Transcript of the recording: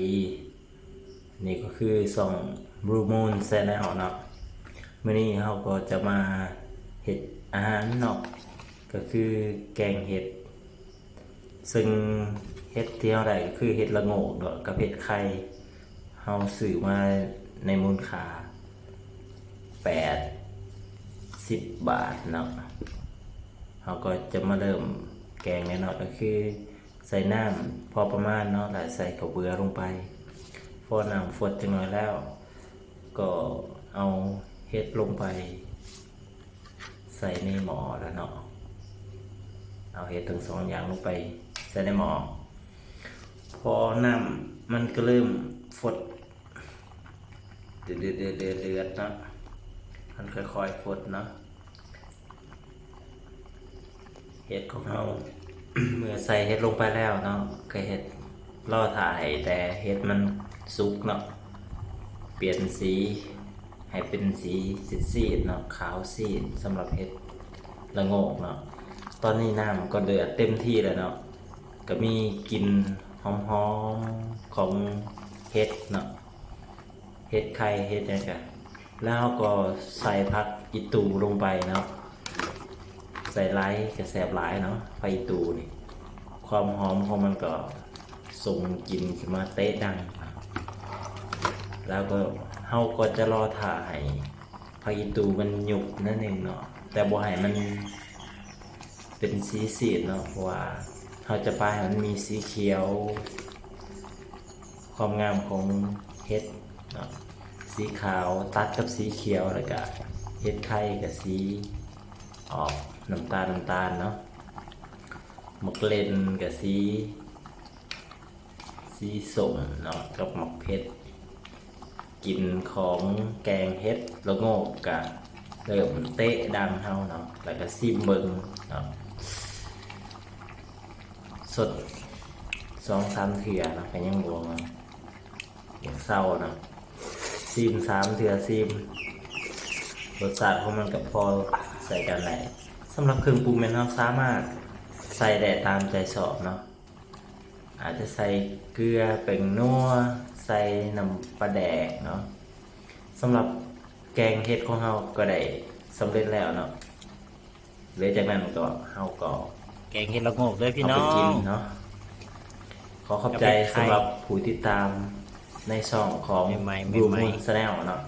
ดี นี่ก็คือส่อง Blue Moon Channel เนาะมื้อนี้เราก็จะมาเห็ดอาหารเนาะก็คือแกงเห็ด ซึ่งเห็ดที่เราได้ก็คือเห็ดละโงกเนาะกับเห็ดไข่เราซื้อมาในมูลค่า8 10บาทเนาะเราก็จะมาเริ่มแกงแน่เนาะก็คือ ใส่น้ำพอประมาณเนาะแล้วใส่ข้าวเบือลงไปพอน้ำฟดจังหน่อยแล้ว ก็เอาเห็ดลงไป ใส่ในหม้อแล้วเนาะเอาเห็ดทั้งสองอย่างลงไป ใส่ในหม้อพอน้ำมันก็เริ่มฟดเดือดเดือดเดือดเดือดนะมันค่อยๆฟดเนาะเห็ดของเรา เมื่อใส่เห็ดลงไปแล้วเนาะก็เห็ดล่อถ่ายแต่เห็ดมันสุกเนาะเปลี่ยนสีให้เป็นสีซีดๆเนาะขาวซีดสำหรับเห็ดละโงกเนาะตอนนี้น้ำก็เดือดเต็มที่แล้วเนาะก็มีกลิ่นหอมๆของเห็ดเนาะเห็ดไข่เห็ดเนี่ยกันแล้วก็ใส่ผักอีตูลงไปเนาะ ใส่ไลท์กับแสบไลท์เนาะไฟตูนี่ความหอมของมันก็ส่งกลิ่นขึ้นมาเตะดัง แล้วก็เฮาก็จะรอถ่าให้ไฟตูมันหยุบนั่นเองเนาะแต่บ่ให้มันเป็นสีสีเนาะเพราะว่าเฮาจะปาให้มันมีสีเขียว ความงามของเห็ดเนาะสีขาวตัดกับสีเขียวแล้วก็เห็ดไข่กับสี ออกน้ำตาลน้ำตาลเนาะหมกเลนกับสีสีส้มเนาะกับหมกเพชรกินของแกงเฮ็ดแล้วโงกกะเริ่มเตะดังเฮาเนาะแล้วก็ซิมเบิงเนาะสดสองสามเถื่อเนาะก็ยังบวงอย่างเศร้าเนาะซิมสามเถื่อซิม รสชาติของมันกับพอใส่กันไหลสำหรับเครื่องปรุงแม่นเราสามารถใส่ได้ตามใจชอบเนาะอาจจะใส่เกลือเป็นนัวใส่น้ำปลาแดกเนาะสำหรับแกงเห็ดของเราก็ได้สำเร็จแล้วเนาะเหลือจากนั้นก็เฮาก็แกงเห็ดละโงกเลยพี่น้อเอาไปกิงเนาะขอขอบใจเอาไปขายสำหรับผู้ติดตามในช่องของใหม่ๆ Blue ใหม่ๆ Moon Channel เนาะ